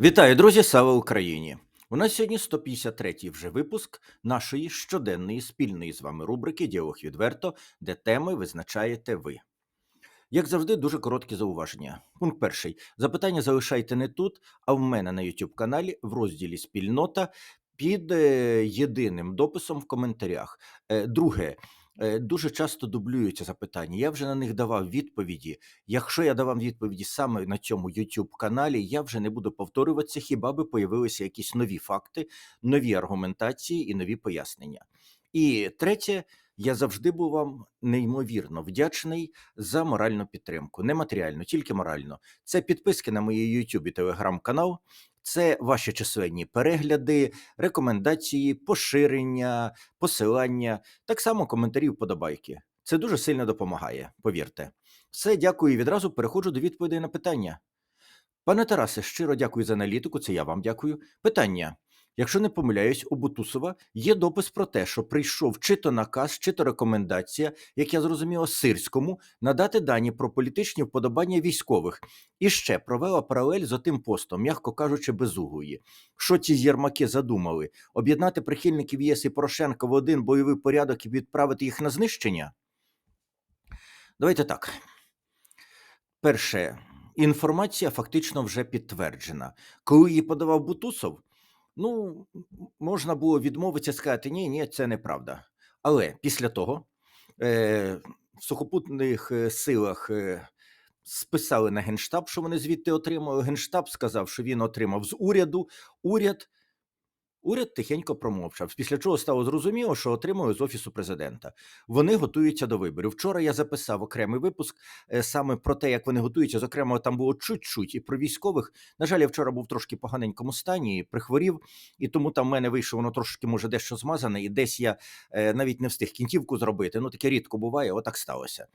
Вітаю, друзі! Слава Україні! У нас сьогодні 153-й вже випуск нашої щоденної спільної з вами рубрики Діалог відверто, де теми визначаєте ви. Як завжди, дуже короткі зауваження. Пункт перший. Запитання залишайте не тут, а в мене на YouTube каналі в розділі Спільнота під е, єдиним дописом в коментарях. Е, Друге. Е, Дуже часто дублюються запитання. Я вже на них давав відповіді. Якщо я давав відповіді саме на цьому YouTube каналі, я вже не буду повторюватися, хіба би появилися якісь нові факти, нові аргументації і нові пояснення. І третє, я завжди був вам неймовірно вдячний за моральну підтримку. Не матеріальну, тільки морально. Це підписки на мої YouTube і Telegram канал. Це ваші численні перегляди, рекомендації, поширення, посилання, так само коментарі, вподобайки. Це дуже сильно допомагає, повірте. Все, дякую. і Відразу переходжу до відповідей на питання. Пане Тарасе, щиро дякую за аналітику. Це я вам дякую. Питання. Якщо не помиляюсь, у Бутусова є допис про те, що прийшов чи то наказ, чи то рекомендація, як я зрозуміло, сирському надати дані про політичні вподобання військових і ще провела паралель з отим постом, м'яко кажучи, безуглої. Що ці єрмаки задумали? Об'єднати прихильників ЄС і Порошенка в один бойовий порядок і відправити їх на знищення? Давайте так. Перше, інформація фактично вже підтверджена. Коли її подавав Бутусов, ну, можна було відмовитися сказати, ні, ні, це неправда. Але після того е, в сухопутних е, силах е, списали на Генштаб, що вони звідти отримали. Генштаб сказав, що він отримав з уряду. Уряд Уряд тихенько промовчав, після чого стало зрозуміло, що отримали з офісу президента. Вони готуються до виборів. Вчора я записав окремий випуск е, саме про те, як вони готуються. Зокрема, там було чуть-чуть і про військових. На жаль, я вчора був трошки поганенькому стані, прихворів, і тому там в мене вийшло воно трошки може дещо змазане, і десь я е, навіть не встиг кінцівку зробити. Ну таке рідко буває, отак сталося.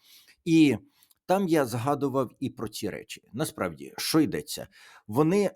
І там я згадував і про ці речі. Насправді, що йдеться? Вони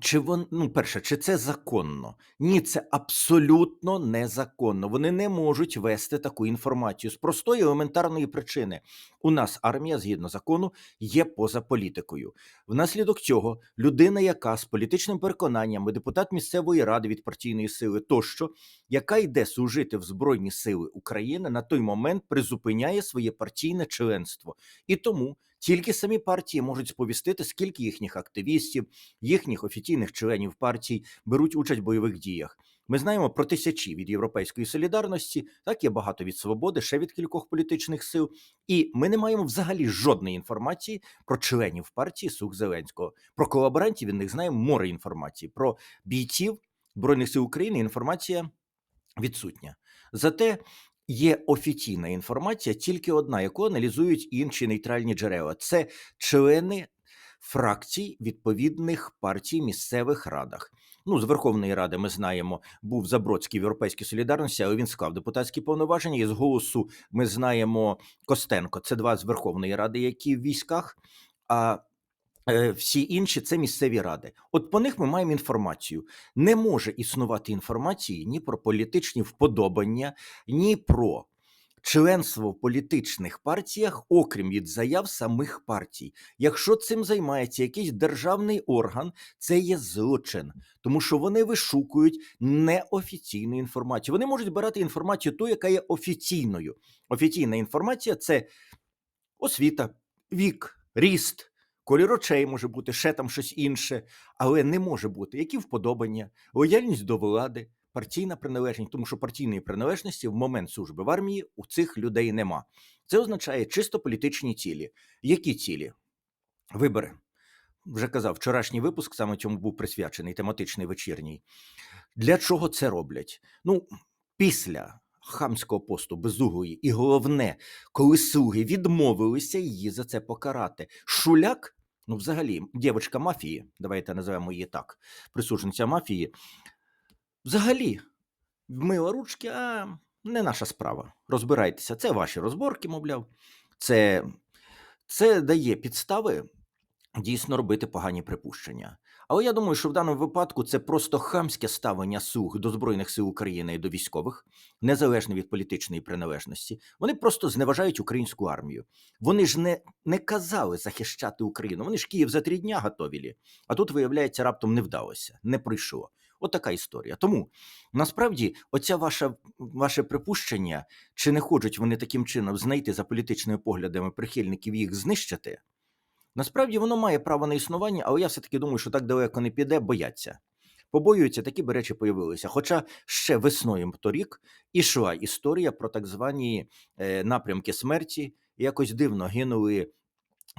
чи вон, ну, перше, чи це законно? Ні, це абсолютно незаконно. Вони не можуть вести таку інформацію з простої елементарної причини. У нас армія, згідно закону, є поза політикою. Внаслідок цього людина, яка з політичним переконанням, депутат місцевої ради від партійної сили тощо, яка йде служити в Збройні Сили України, на той момент призупиняє своє партійне членство. І тому тільки самі партії можуть сповістити, скільки їхніх активістів, їхніх офіційних членів партій беруть участь в бойових діях. Ми знаємо про тисячі від Європейської солідарності, так є багато від свободи, ще від кількох політичних сил. І ми не маємо взагалі жодної інформації про членів партії Сух Зеленського. Про колаборантів від них знаємо море інформації. Про бійців Збройних сил України інформація відсутня. Зате є офіційна інформація, тільки одна, яку аналізують інші нейтральні джерела. Це члени фракцій відповідних партій місцевих радах. Ну, з Верховної Ради ми знаємо, був Забродський в Європейській солідарності, але він склав депутатські повноваження. І з голосу ми знаємо Костенко. Це два з Верховної Ради, які в військах. А всі інші це місцеві ради. От по них ми маємо інформацію. Не може існувати інформації ні про політичні вподобання, ні про членство в політичних партіях, окрім від заяв самих партій. Якщо цим займається якийсь державний орган, це є злочин, тому що вони вишукують неофіційну інформацію. Вони можуть брати інформацію ту, яка є офіційною. Офіційна інформація це освіта, вік, ріст. Колір очей може бути ще там щось інше, але не може бути які вподобання, лояльність до влади, партійна приналежність, тому що партійної приналежності в момент служби в армії у цих людей нема. Це означає чисто політичні цілі. Які цілі? Вибори. Вже казав, вчорашній випуск саме цьому був присвячений тематичний вечірній. Для чого це роблять? Ну, після хамського посту безуглої, і головне, коли слуги відмовилися її за це покарати. Шуляк, ну взагалі, дівчинка мафії, давайте називаємо її так, присудженця мафії, взагалі вмила ручки, а не наша справа. Розбирайтеся. Це ваші розборки, мовляв. Це, це дає підстави дійсно робити погані припущення. Але я думаю, що в даному випадку це просто хамське ставлення слуг до Збройних сил України і до військових, незалежно від політичної приналежності. Вони просто зневажають українську армію. Вони ж не, не казали захищати Україну. Вони ж Київ за три дня готовили. А тут, виявляється, раптом не вдалося, не прийшло. От така історія. Тому насправді, оця ваша ваше припущення, чи не хочуть вони таким чином знайти за політичними поглядами прихильників їх знищити? Насправді воно має право на існування, але я все-таки думаю, що так далеко не піде, бояться. Побоюються, такі би речі появилися. Хоча ще весною торік ішла історія про так звані е, напрямки смерті. Якось дивно гинули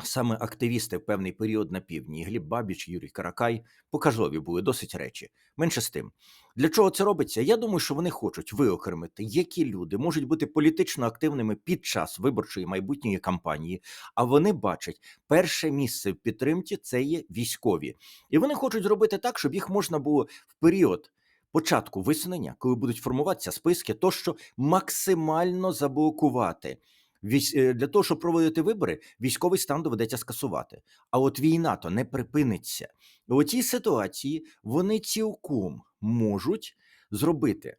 саме активісти в певний період на півдні. Гліб Бабіч, Юрій Каракай показові були досить речі. Менше з тим. Для чого це робиться? Я думаю, що вони хочуть виокремити, які люди можуть бути політично активними під час виборчої майбутньої кампанії, а вони бачать, перше місце в підтримці це є військові. І вони хочуть зробити так, щоб їх можна було в період. Початку висунення, коли будуть формуватися списки, то що максимально заблокувати е, для того, щоб проводити вибори, військовий стан доведеться скасувати. А от війна то не припиниться. У цій ситуації вони цілком можуть зробити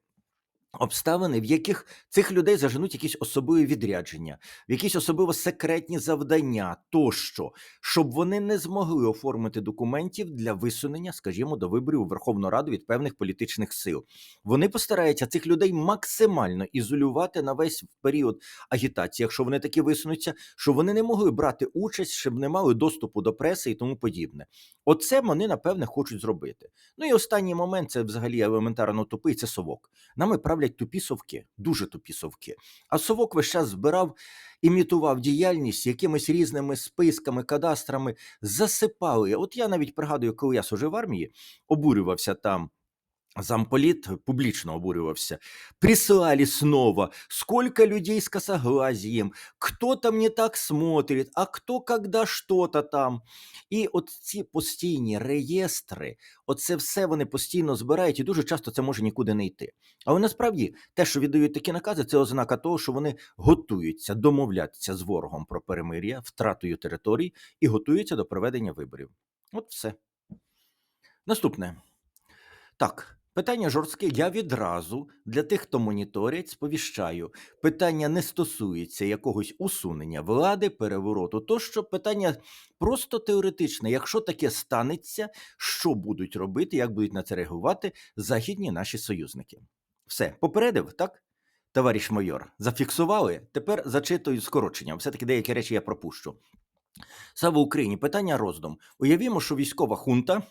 обставини, в яких цих людей заженуть якісь особливі відрядження, в якісь особливо секретні завдання, тощо, щоб вони не змогли оформити документів для висунення, скажімо, до виборів у Верховну Раду від певних політичних сил. Вони постараються цих людей максимально ізолювати на весь період агітації, якщо вони таки висунуться, що вони не могли брати участь, щоб не мали доступу до преси і тому подібне. Оце вони напевне хочуть зробити. Ну і останній момент це взагалі елементарно тупий. Це совок. Нами правлять тупі совки, дуже тупі совки. А совок весь час збирав, імітував діяльність якимись різними списками, кадастрами, засипали. От я навіть пригадую, коли я служив в армії, обурювався там. Замполит публично обурювався. Присылали снова, сколько людей с косоглазием, кто там не так смотрит, а кто когда что-то там. І от ці постійні реєстри, оце все вони постійно збирають, і дуже часто це може нікуди не йти. Але насправді те, що віддають такі накази, це ознака того, що вони готуються домовлятися з ворогом про перемир'я, втратою територій і готуються до проведення виборів. От все. Наступне. Так, питання жорстке. Я відразу для тих, хто моніторять, сповіщаю. Питання не стосується якогось усунення влади, перевороту. Тощо питання просто теоретичне. Якщо таке станеться, що будуть робити, як будуть на це реагувати західні наші союзники? Все, попередив, так? Товариш майор, зафіксували. Тепер зачитую скорочення. Все-таки деякі речі я пропущу. Слава Україні! Питання роздум. Уявімо, що військова хунта,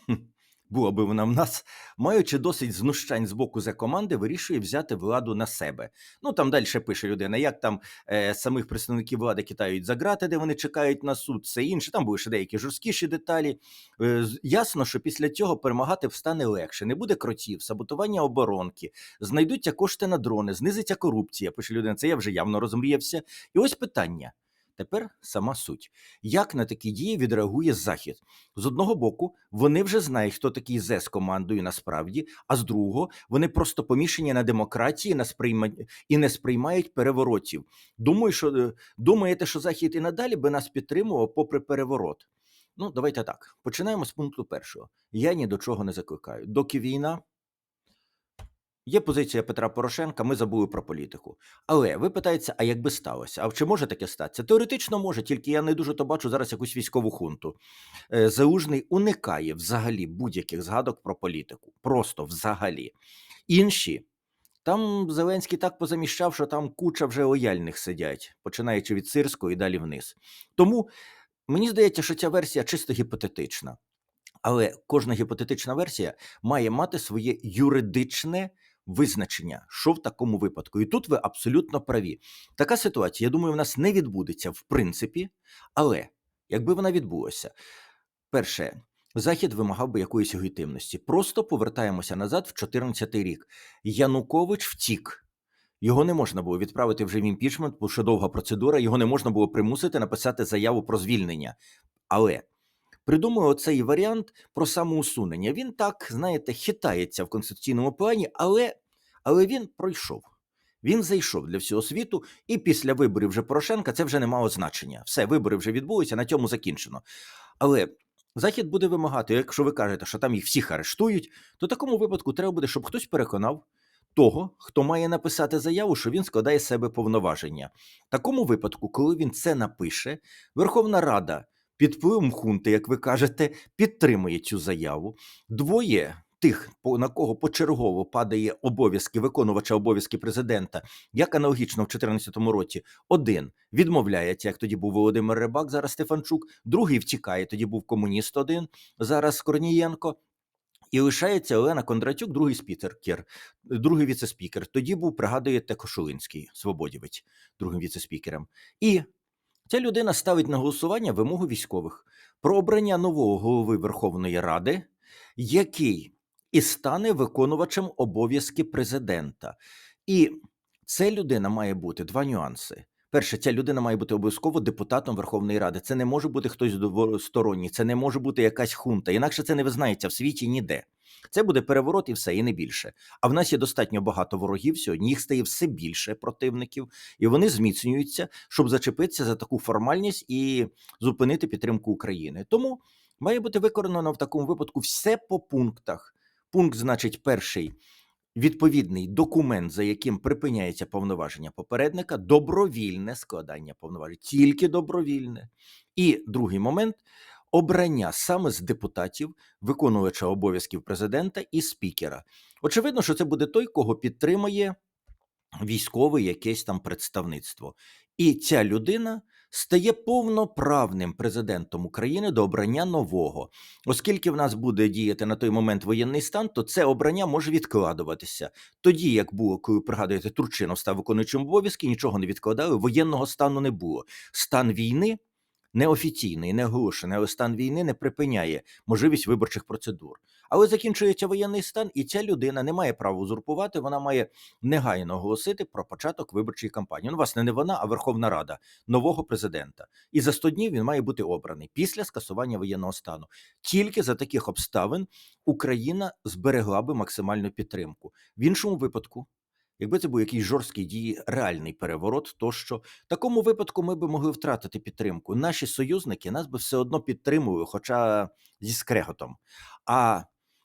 була би вона в нас, маючи досить знущань з боку за команди, вирішує взяти владу на себе. Ну там далі пише людина, як там е, самих представників влади кидають за грати, де вони чекають на суд, все інше. Там були ще деякі жорсткіші деталі. Е, ясно, що після цього перемагати встане легше. Не буде кротів, саботування оборонки, знайдуться кошти на дрони, знизиться корупція. Пише людина, це я вже явно розмріявся. І ось питання. Тепер сама суть. Як на такі дії відреагує Захід? З одного боку, вони вже знають, хто такий зе з командою насправді, а з другого, вони просто помішані на демократії і не сприймають переворотів. Думаю, що е, думаєте, що Захід і надалі би нас підтримував попри переворот. Ну, давайте так. Починаємо з пункту першого. Я ні до чого не закликаю. Доки війна. Є позиція Петра Порошенка, ми забули про політику. Але ви питаєте, а як би сталося? А чи може таке статися? Теоретично може, тільки я не дуже то бачу зараз якусь військову хунту. Е, Залужний уникає взагалі будь-яких згадок про політику. Просто взагалі. Інші. Там Зеленський так позаміщав, що там куча вже лояльних сидять, починаючи від Сирського і далі вниз. Тому мені здається, що ця версія чисто гіпотетична. Але кожна гіпотетична версія має мати своє юридичне визначення, що в такому випадку. І тут ви абсолютно праві. Така ситуація, я думаю, в нас не відбудеться в принципі, але якби вона відбулася, перше. Захід вимагав би якоїсь легітимності. Просто повертаємося назад в 14 рік. Янукович втік. Його не можна було відправити вже в імпічмент, бо що довга процедура, його не можна було примусити написати заяву про звільнення. Але придумую оцей варіант про самоусунення. Він так, знаєте, хитається в конституційному плані, але, але він пройшов. Він зайшов для всього світу, і після виборів вже Порошенка це вже не мало значення. Все, вибори вже відбулися, на цьому закінчено. Але Захід буде вимагати, якщо ви кажете, що там їх всіх арештують, то такому випадку треба буде, щоб хтось переконав того, хто має написати заяву, що він складає себе повноваження. В такому випадку, коли він це напише, Верховна Рада під впливом хунти, як ви кажете, підтримує цю заяву. Двоє тих, на кого почергово падає обов'язки виконувача обов'язки президента, як аналогічно в 2014 році, один відмовляється, як тоді був Володимир Рибак, зараз Стефанчук, другий втікає, тоді був комуніст один, зараз Корнієнко. І лишається Олена Кондратюк, другий спікер, другий віцеспікер. Тоді був, пригадуєте, Кошулинський, свободівець, другим віцеспікером. І ця людина ставить на голосування вимогу військових про обрання нового голови Верховної Ради, який і стане виконувачем обов'язки президента. І ця людина має бути два нюанси. Перше, ця людина має бути обов'язково депутатом Верховної Ради. Це не може бути хтось сторонній, це не може бути якась хунта. Інакше це не визнається в світі ніде. Це буде переворот і все, і не більше. А в нас є достатньо багато ворогів сьогодні. Їх стає все більше противників, і вони зміцнюються, щоб зачепитися за таку формальність і зупинити підтримку України. Тому має бути виконано в такому випадку все по пунктах. Пункт, значить, перший відповідний документ, за яким припиняється повноваження попередника, добровільне складання повноважень, тільки добровільне. І другий момент обрання саме з депутатів, виконувача обов'язків президента і спікера. Очевидно, що це буде той, кого підтримує військове якесь там представництво. І ця людина стає повноправним президентом України до обрання нового. Оскільки в нас буде діяти на той момент воєнний стан, то це обрання може відкладуватися. Тоді, як було, коли пригадуєте, Турчинов став виконуючим обов'язки, нічого не відкладали, воєнного стану не було. Стан війни неофіційний, не оголошений, стан війни не припиняє можливість виборчих процедур. Але закінчується воєнний стан, і ця людина не має права узурпувати, вона має негайно оголосити про початок виборчої кампанії. Ну, власне, не вона, а Верховна Рада нового президента. І за 100 днів він має бути обраний після скасування воєнного стану. Тільки за таких обставин Україна зберегла би максимальну підтримку. В іншому випадку. Якби це був якийсь жорсткий дії, реальний переворот, то що в такому випадку ми би могли втратити підтримку. Наші союзники нас би все одно підтримували, хоча зі скреготом. А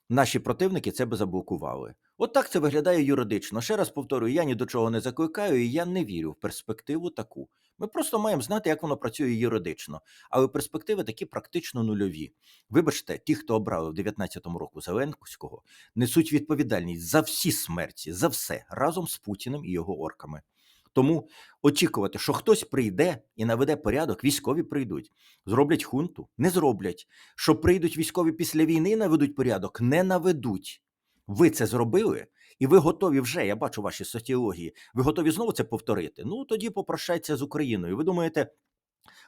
наші противники це би заблокували. От так це виглядає юридично. Ще раз повторюю, я ні до чого не закликаю, і я не вірю в перспективу таку. Ми просто маємо знати, як воно працює юридично, але перспективи такі практично нульові. Вибачте, ті, хто обрали в 19-му року Зеленського, несуть відповідальність за всі смерті, за все разом з Путіним і його орками. Тому очікувати, що хтось прийде і наведе порядок, військові прийдуть. Зроблять хунту, не зроблять. Що прийдуть військові після війни, і наведуть порядок, не наведуть. Ви це зробили, і ви готові вже. Я бачу ваші соціології. Ви готові знову це повторити? Ну тоді попрощайтеся з Україною. Ви думаєте,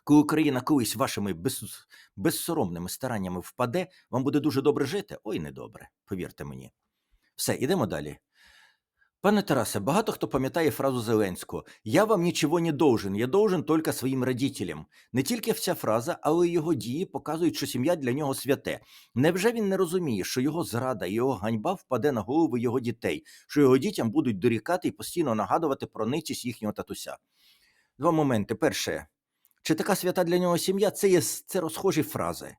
коли Україна колись вашими без, безсоромними стараннями впаде, вам буде дуже добре жити? Ой, недобре, повірте мені. Все, ідемо далі. Пане Тарасе, багато хто пам'ятає фразу Зеленського Я вам нічого не должен, я должен тільки своїм родителям. Не тільки ця фраза, але й його дії показують, що сім'я для нього святе. Невже він не розуміє, що його зрада його ганьба впаде на голови його дітей, що його дітям будуть дорікати і постійно нагадувати про ницість їхнього татуся? Два моменти. Перше, чи така свята для нього сім'я? Це є це розхожі фрази.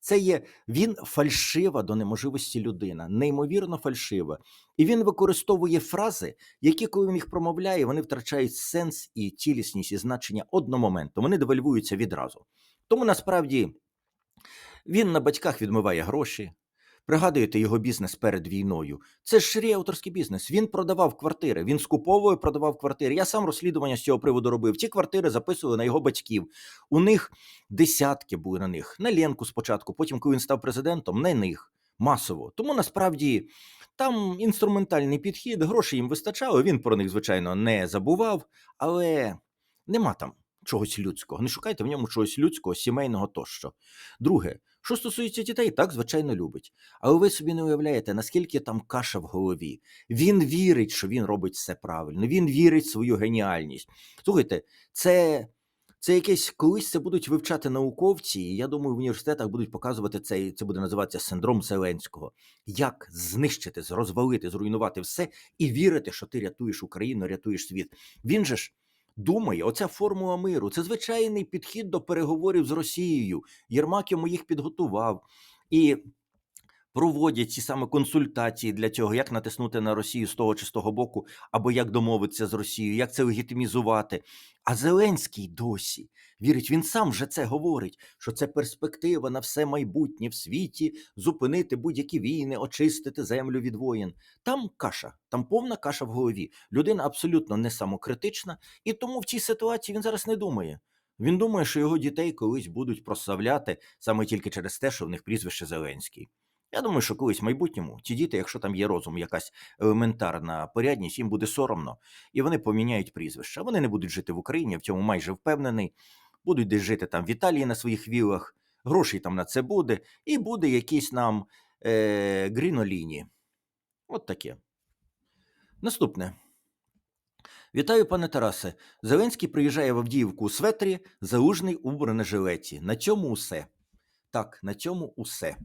Це є він фальшива до неможливості людина, неймовірно фальшива. І він використовує фрази, які, коли він їх промовляє, вони втрачають сенс і цілісність і значення одномоментно. Вони девальвуються відразу. Тому насправді він на батьках відмиває гроші. Пригадуєте його бізнес перед війною. Це ж ріелторський бізнес. Він продавав квартири, він скуповує, продавав квартири. Я сам розслідування з цього приводу робив. Ті квартири записували на його батьків. У них десятки були на них. На Ленку спочатку, потім, коли він став президентом, на них масово. Тому насправді там інструментальний підхід, грошей їм вистачало. Він про них, звичайно, не забував, але нема там чогось людського. Не шукайте в ньому чогось людського, сімейного тощо. Друге, що стосується дітей, так, звичайно, любить. Але ви собі не уявляєте, наскільки там каша в голові. Він вірить, що він робить все правильно. Він вірить в свою геніальність. Слухайте, це. Це якесь колись це будуть вивчати науковці, і я думаю, в університетах будуть показувати це, і це буде називатися синдром Зеленського. Як знищити, розвалити, зруйнувати все і вірити, що ти рятуєш Україну, рятуєш світ. Він же ж думає, оця формула миру це звичайний підхід до переговорів з Росією. Єрмак йому їх підготував і проводять ці саме консультації для цього, як натиснути на Росію з того чи з того боку, або як домовитися з Росією, як це легітимізувати. А Зеленський досі вірить, він сам вже це говорить, що це перспектива на все майбутнє в світі, зупинити будь-які війни, очистити землю від воєн. Там каша, там повна каша в голові. Людина абсолютно не самокритична, і тому в цій ситуації він зараз не думає. Він думає, що його дітей колись будуть прославляти саме тільки через те, що в них прізвище Зеленський. Я думаю, що колись в майбутньому ці діти, якщо там є розум, якась елементарна порядність, їм буде соромно, і вони поміняють прізвища. Вони не будуть жити в Україні, в цьому майже впевнений. Будуть десь жити там в Італії на своїх вілах, грошей там на це буде, і буде якісь нам е, гріноліні. От таке. Наступне. Вітаю, пане Тарасе. Зеленський приїжджає в Авдіївку у светрі, залужний у бронежилеті. На цьому усе. Так, на цьому усе.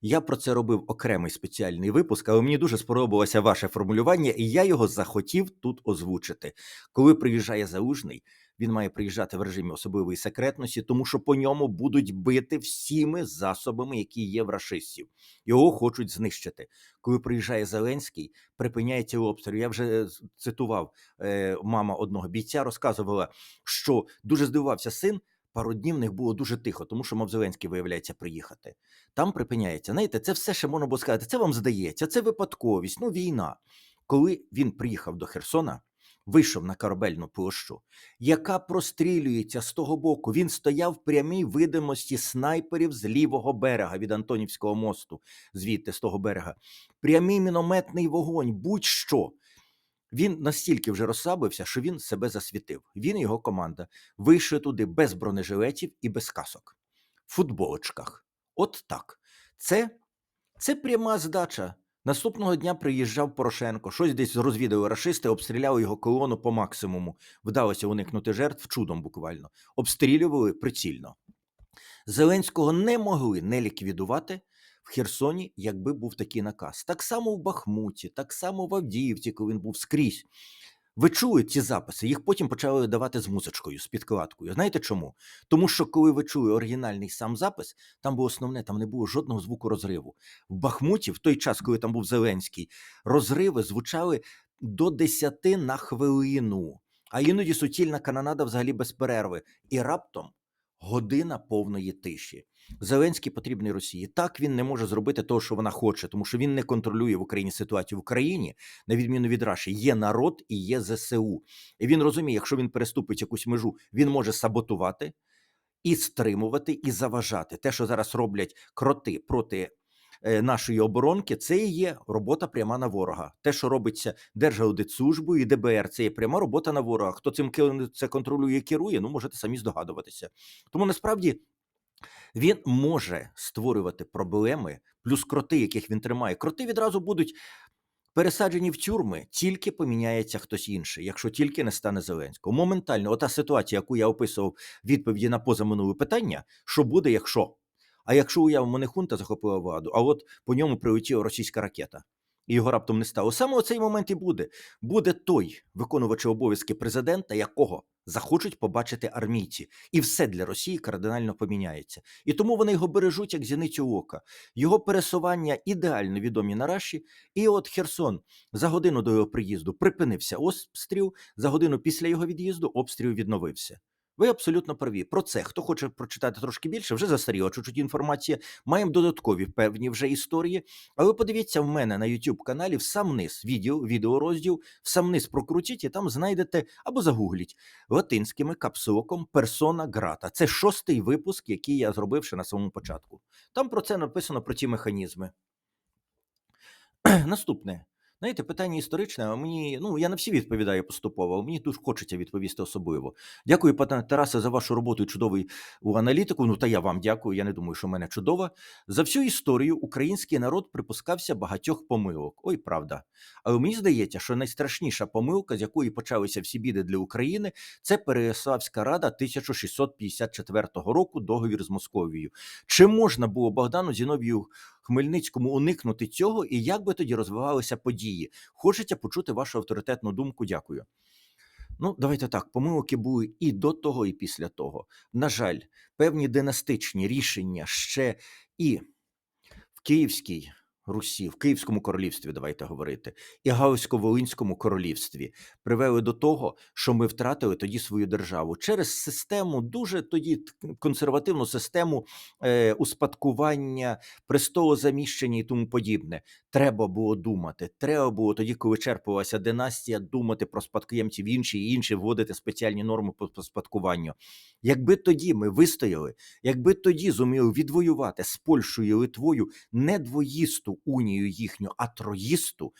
Я про це робив окремий спеціальний випуск, але мені дуже сподобалося ваше формулювання, і я його захотів тут озвучити. Коли приїжджає залужний, він має приїжджати в режимі особливої секретності, тому що по ньому будуть бити всіми засобами, які є в рашистів. Його хочуть знищити. Коли приїжджає Зеленський, припиняється обстріл. Я вже е, цитував е, мама одного бійця, розказувала, що дуже здивувався син. Пару днів в них було дуже тихо, тому що мав Зеленський виявляється приїхати. Там припиняється. Знаєте, це все ще можна було сказати. Це вам здається, це випадковість, ну війна. Коли він приїхав до Херсона, вийшов на корабельну площу, яка прострілюється з того боку. Він стояв в прямій видимості снайперів з лівого берега від Антонівського мосту, звідти з того берега. Прямий мінометний вогонь, будь-що. Він настільки вже розслабився, що він себе засвітив. Він і його команда вийшли туди без бронежилетів і без касок, в футболочках. От так. Це, це пряма здача. Наступного дня приїжджав Порошенко, щось десь розвідали рашисти, обстріляли його колону по максимуму. Вдалося уникнути жертв чудом буквально. Обстрілювали прицільно. Зеленського не могли не ліквідувати в Херсоні, якби був такий наказ. Так само в Бахмуті, так само в Авдіївці, коли він був скрізь. Ви чули ці записи? Їх потім почали давати з музичкою, з підкладкою. Знаєте чому? Тому що коли ви чули оригінальний сам запис, там було основне, там не було жодного звуку розриву. В Бахмуті, в той час, коли там був Зеленський, розриви звучали до 10 на хвилину, а іноді суцільна канонада взагалі без перерви. І раптом година повної тиші. Зеленський потрібний Росії. Так він не може зробити того, що вона хоче, тому що він не контролює в Україні ситуацію в Україні, на відміну від Раші. Є народ і є ЗСУ. І він розуміє, якщо він переступить якусь межу, він може саботувати і стримувати, і заважати. Те, що зараз роблять кроти проти. е, Нашої оборонки це і є робота пряма на ворога. Те, що робиться Держаудитслужбою і ДБР, це є пряма робота на ворога. Хто цим це контролює і керує, ну можете самі здогадуватися. Тому насправді він може створювати проблеми, плюс кроти, яких він тримає. Кроти відразу будуть пересаджені в тюрми, тільки поміняється хтось інший, якщо тільки не стане Зеленського. Моментально, ота ситуація, яку я описував відповіді на позаминуле питання, що буде, якщо. А якщо уявимо, не хунта захопила владу, а от по ньому прилетіла російська ракета. І його раптом не стало. Саме у цей момент і буде. Буде той виконувач обов'язки президента, якого захочуть побачити армійці, і все для Росії кардинально поміняється. І тому вони його бережуть як зіницю ока. Його пересування ідеально відомі на Раші. І от Херсон за годину до його приїзду припинився обстріл, за годину після його від'їзду обстріл відновився. Ви абсолютно праві. Про це хто хоче прочитати трошки більше, вже застаріла чуть-чуть інформація. Маємо додаткові певні вже історії. Але подивіться в мене на YouTube каналі в сам низ відео, відеорозділ, в сам низ прокрутіть і там знайдете або загугліть латинськими капсулоком персона грата. Це шостий випуск, який я зробив ще на самому початку. Там про це написано про ті механізми. Наступне. Знаєте, питання історичне, а мені, ну, я на всі відповідаю поступово, але мені дуже хочеться відповісти особливо. Дякую, пане Тарасе, за вашу роботу і у аналітику. Ну, та я вам дякую. Я не думаю, що в мене чудова. За всю історію український народ припускався багатьох помилок. Ой, правда. Але мені здається, що найстрашніша помилка, з якої почалися всі біди для України, це Переяславська рада 1654 року, договір з Московією. Чи можна було Богдану Зіновію Хмельницькому уникнути цього, і як би тоді розвивалися події? Хочеться почути вашу авторитетну думку. Дякую. Ну, давайте так, помилки були і до того, і після того. На жаль, певні династичні рішення ще і в Київській Русі, в Київському королівстві, давайте говорити, і Гаусько-Волинському королівстві привели до того, що ми втратили тоді свою державу через систему, дуже тоді консервативну систему е, успадкування, престолозаміщення і тому подібне. Треба було думати. Треба було тоді, коли черпалася династія, думати про спадкоємців інші і інші, вводити спеціальні норми по спадкуванню. Якби тоді ми вистояли, якби тоді зуміли відвоювати з Польщею і Литвою не двоїсту унію їхню, а троїсту.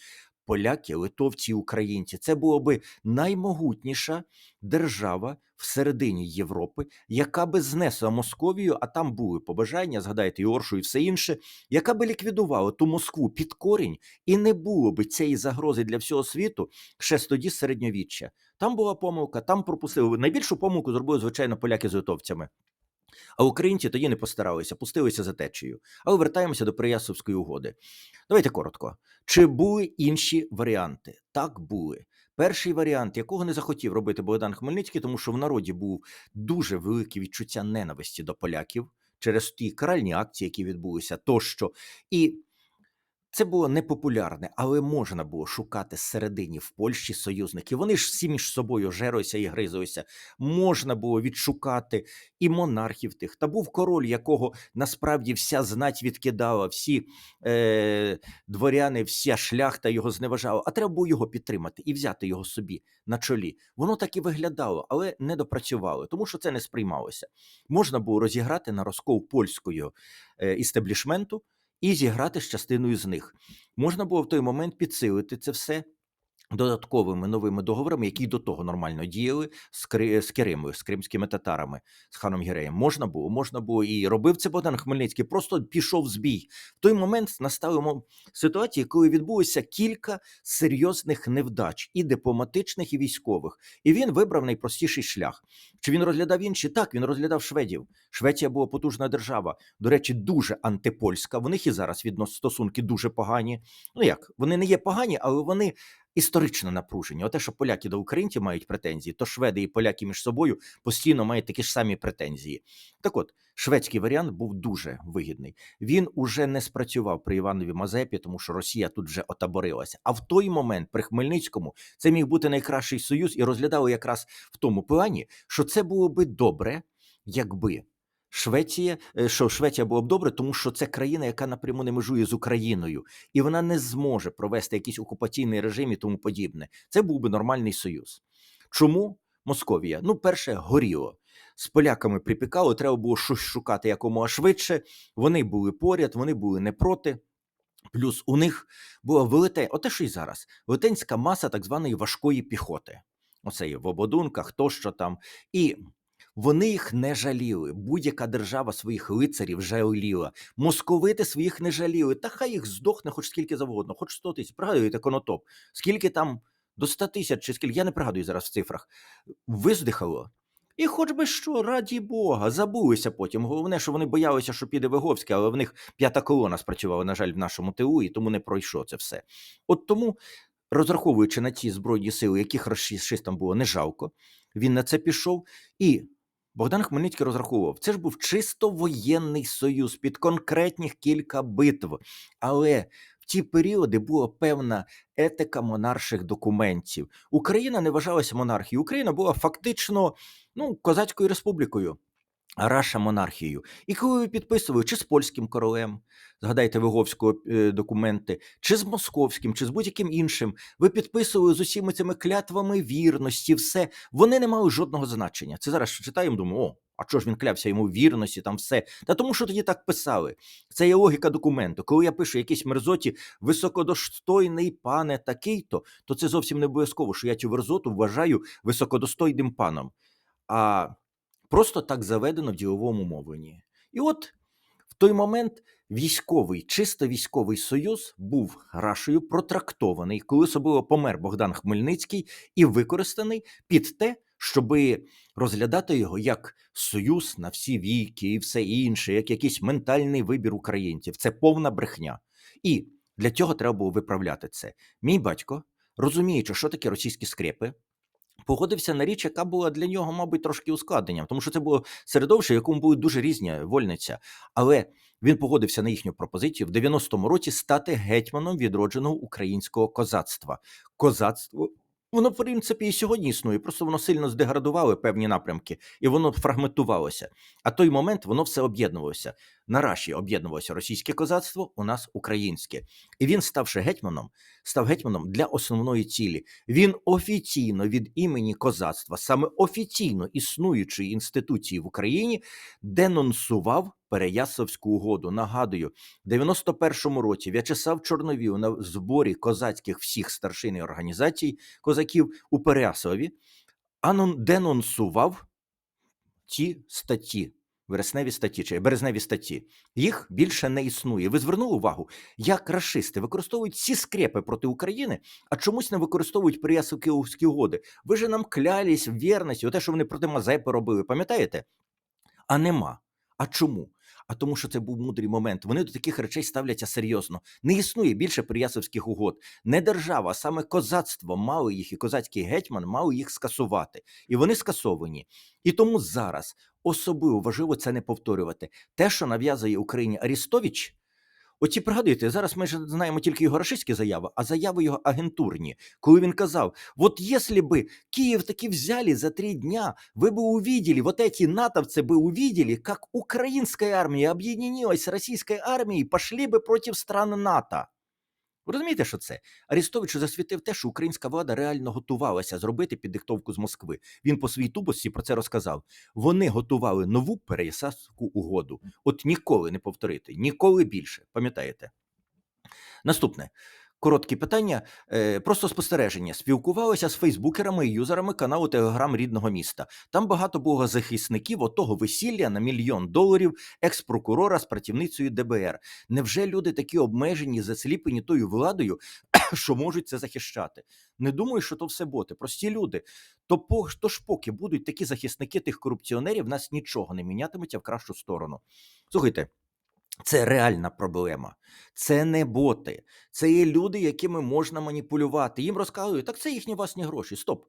Поляки, литовці, українці, це була би наймогутніша держава всередині Європи, яка би знесла Московію, а там були побажання, згадайте і Оршу і все інше, яка би ліквідувала ту Москву під корінь, і не було би цієї загрози для всього світу ще з тоді середньовіччя. Там була помилка, там пропустили. Найбільшу помилку зробили, звичайно, поляки з литовцями. А українці тоді не постаралися, пустилися за течією. Але вертаємося до Приясовської угоди. Давайте коротко. Чи були інші варіанти? Так були. Перший варіант, якого не захотів робити Богдан Хмельницький, тому що в народі був дуже велике відчуття ненависті до поляків через ті каральні акції, які відбулися, тощо. І це було непопулярне, але можна було шукати зсередині в Польщі союзників. Вони ж всі між собою жерилися і гризилися. Можна було відшукати і монархів тих. Та був король, якого насправді вся знать відкидала, всі е, дворяни, вся шляхта його зневажала. А треба було його підтримати і взяти його собі на чолі. Воно так і виглядало, але не допрацювало, тому що це не сприймалося. Можна було розіграти на розкол польського е, істеблішменту і зіграти з частиною з них. Можна було в той момент підсилити це все. Додатковими новими договорами, які до того нормально діяли з, Кри... з Киримою, з кримськими татарами, з ханом Гіреєм. Можна було, можна було і робив це Богдан Хмельницький. Просто пішов в збій. В той момент настали ситуації, коли відбулося кілька серйозних невдач, і дипломатичних, і військових. І він вибрав найпростіший шлях. Чи він розглядав інші? Так, він розглядав шведів. Швеція була потужна держава. До речі, дуже антипольська. В них і зараз віднос стосунки дуже погані. Ну як вони не є погані, але вони історично напружені. Оте, що поляки до українців мають претензії, то шведи і поляки між собою постійно мають такі ж самі претензії. Так от, шведський варіант був дуже вигідний. Він уже не спрацював при Іванові Мазепі, тому що Росія тут вже отаборилася. А в той момент при Хмельницькому це міг бути найкращий союз, і розглядали якраз в тому плані, що це було би добре, якби. Швеція, е, що Швеція була б добре, тому що це країна, яка напряму не межує з Україною, і вона не зможе провести якийсь окупаційний режим і тому подібне. Це був би нормальний союз. Чому Московія? Ну, перше, горіло. З поляками припікало, треба було щось шукати якомога швидше. Вони були поряд, вони були не проти. Плюс у них була велетень, оте що й зараз, велетенська маса так званої важкої піхоти. Оце є в ободунках, тощо там. І вони їх не жаліли. Будь-яка держава своїх лицарів жаліла. Московити своїх не жаліли. Та хай їх здохне хоч скільки завгодно, хоч 100 тисяч. Пригадуєте конотоп? Скільки там до 100 тисяч чи скільки, я не пригадую зараз в цифрах. Виздихало. І хоч би що, раді Бога, забулися потім. Головне, що вони боялися, що піде Виговський, але в них п'ята колона спрацювала, на жаль, в нашому ТУ, і тому не пройшло це все. От тому, розраховуючи на ті збройні сили, яких рашистам було не жалко, він на це пішов. І Богдан Хмельницький розраховував, це ж був чисто воєнний союз під конкретних кілька битв. Але в ті періоди була певна етика монарших документів. Україна не вважалася монархією. Україна була фактично ну, козацькою республікою. Раша монархією. І коли підписували чи з польським королем, згадайте Виговського е, документи, чи з московським, чи з будь-яким іншим, ви підписували з усіма цими клятвами вірності, все. Вони не мали жодного значення. Це зараз читаємо, думаю, о, а чого ж він клявся йому вірності, там все. Та тому, що тоді так писали. Це є логіка документу. Коли я пишу якісь мерзоті високодостойний пане такий-то, то це зовсім не обов'язково, що я цю мерзоту вважаю високодостойним паном. А просто так заведено в діловому мовленні. І от в той момент військовий, чисто військовий союз був Рашею протрактований, коли особливо помер Богдан Хмельницький і використаний під те, щоби розглядати його як союз на всі віки і все інше, як якийсь ментальний вибір українців. Це повна брехня. І для цього треба було виправляти це. Мій батько, розуміючи, що таке російські скрепи, погодився на річ, яка була для нього, мабуть, трошки ускладненням, тому що це було середовище, в якому були дуже різні вольниця. Але він погодився на їхню пропозицію в 90-му році стати гетьманом відродженого українського козацтва. Козацтво. Воно, в принципі, і сьогодні існує, просто воно сильно здеградувало певні напрямки, і воно фрагментувалося. А той момент воно все об'єднувалося. На Раші об'єднувалося російське козацтво, у нас українське. І він, ставши гетьманом, став гетьманом для основної цілі. Він офіційно від імені козацтва, саме офіційно існуючої інституції в Україні, денонсував Переяславську угоду. Нагадую, в 91-му році В'ячеслав Чорновіл на зборі козацьких всіх старшин і організацій козаків у Переяславі анон денонсував ті статті. Вересневі статті чи березневі статті їх більше не існує. Ви звернули увагу, як рашисти використовують всі скрепи проти України, а чомусь не використовують Переяславські угоди. Ви же нам клялись в вірності, те, що вони проти Мазепи робили, пам'ятаєте? А нема. А чому? А тому, що це був мудрий момент. Вони до таких речей ставляться серйозно. Не існує більше приясовських угод. Не держава, а саме козацтво мало їх, і козацький гетьман мав їх скасувати. І вони скасовані. І тому зараз особливо важливо це не повторювати. Те, що нав'язує Україні Арістович. Оці пригадуєте, зараз ми ж знаємо тільки його рашистські заяви, а заяви його агентурні, коли він казав: от якщо би Київ таки взяли за три дня, ви бы увидели, вот эти натовцы бы увидели, как украинская армия объединилась с российской армией и пошли бы против стран НАТО. Ви розумієте, що це? Арістович засвітив те, що українська влада реально готувалася зробити під диктовку з Москви. Він по своїй тубості про це розказав. Вони готували нову Переяславську угоду. От ніколи не повторити, ніколи більше. Пам'ятаєте? Наступне. Короткі питання, е, просто спостереження. Спілкувалися з фейсбукерами і юзерами каналу Телеграм рідного міста. Там багато було захисників отого весілля на мільйон доларів екс-прокурора з працівницею ДБР. Невже люди такі обмежені, засліплені тою владою, що можуть це захищати? Не думаю, що то все боти. Прості люди. То по то ж поки будуть такі захисники тих корупціонерів, нас нічого не мінятиметься в кращу сторону. Слухайте. Це реальна проблема. Це не боти. Це є люди, якими можна маніпулювати. Їм розказують, так це їхні власні гроші. Стоп.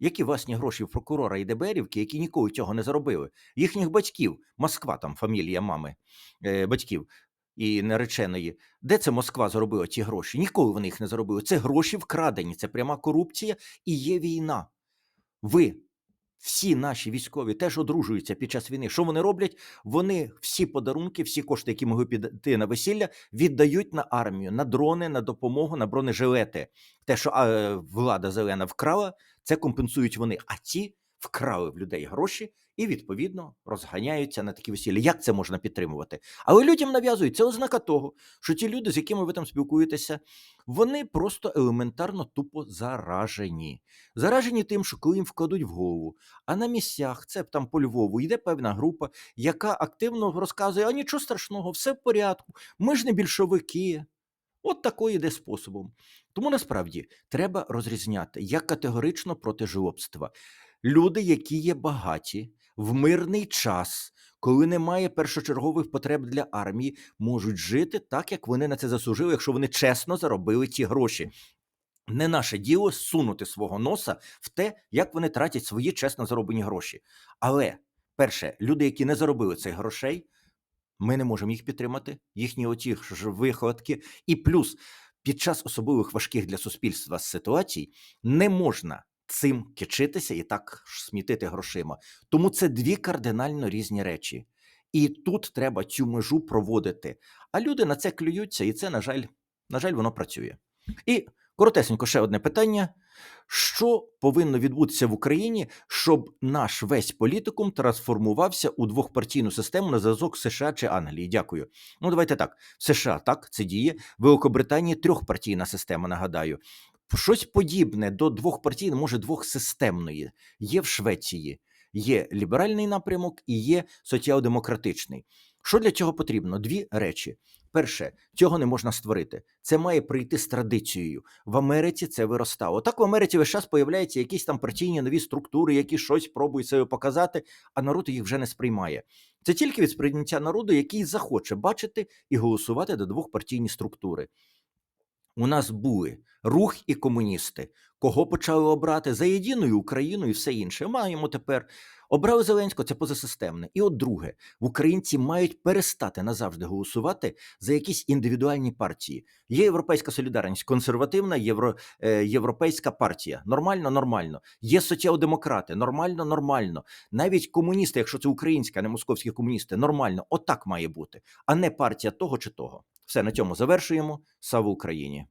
Які власні гроші в прокурора і ДБРівки, які ніколи цього не заробили? Їхніх батьків, Москва, там фамілія мами е, батьків і нареченої. Де це Москва заробила ці гроші? Ніколи вони їх не заробили. Це гроші вкрадені, це пряма корупція і є війна. Ви всі наші військові теж одружуються під час війни. Що вони роблять? Вони всі подарунки, всі кошти, які могли піти на весілля, віддають на армію, на дрони, на допомогу, на бронежилети. Те, що влада зелена вкрала, це компенсують вони. А ті вкрали в людей гроші і відповідно розганяються на такі весілля. Як це можна підтримувати? Але людям нав'язують це ознака того, що ті люди, з якими ви там спілкуєтеся, вони просто елементарно тупо заражені. Заражені тим, що коли їм вкладуть в голову. А на місцях, це там по Львову, йде певна група, яка активно розказує: а нічого страшного, все в порядку, ми ж не більшовики. От такою йде способом. Тому насправді треба розрізняти як категорично проти жлобства. Люди, які є багаті в мирний час, коли немає першочергових потреб для армії, можуть жити так, як вони на це заслужили, якщо вони чесно заробили ці гроші. Не наше діло сунути свого носа в те, як вони тратять свої чесно зароблені гроші. Але перше, люди, які не заробили цих грошей, ми не можемо їх підтримати, їхні оті ж вихватки. І плюс під час особливих важких для суспільства ситуацій не можна цим кичитися і так смітити грошима. Тому це дві кардинально різні речі. І тут треба цю межу проводити. А люди на це клюються, і це, на жаль, на жаль, воно працює. І коротесенько ще одне питання: що повинно відбутися в Україні, щоб наш весь політикум трансформувався у двохпартійну систему на зв'язок США чи Англії? Дякую. Ну, давайте так. В США так це діє. В Великобританії трьохпартійна система. Нагадаю, щось подібне до двохпартійної, може двохсистемної. Є в Швеції. Є ліберальний напрямок і є соціал-демократичний. Що для цього потрібно? Дві речі. Перше, цього не можна створити. Це має прийти з традицією. В Америці це виростало. Так в Америці весь час появляються якісь там партійні нові структури, які щось пробують себе показати, а народ їх вже не сприймає. Це тільки від сприйняття народу, який захоче бачити і голосувати до двохпартійні структури. У нас були рух і комуністи. Кого почали обрати? За єдиною Україною і все інше. Маємо тепер. Обрали Зеленського, це позасистемне. І от друге, українці мають перестати назавжди голосувати за якісь індивідуальні партії. Є європейська солідарність, консервативна євро, е, європейська партія. Нормально, нормально. Є соціал-демократи, нормально, нормально. Навіть комуністи, якщо це українська, а не московські комуністи, нормально. Отак має бути, а не партія того чи того. Все на цьому завершуємо. Слава Україні!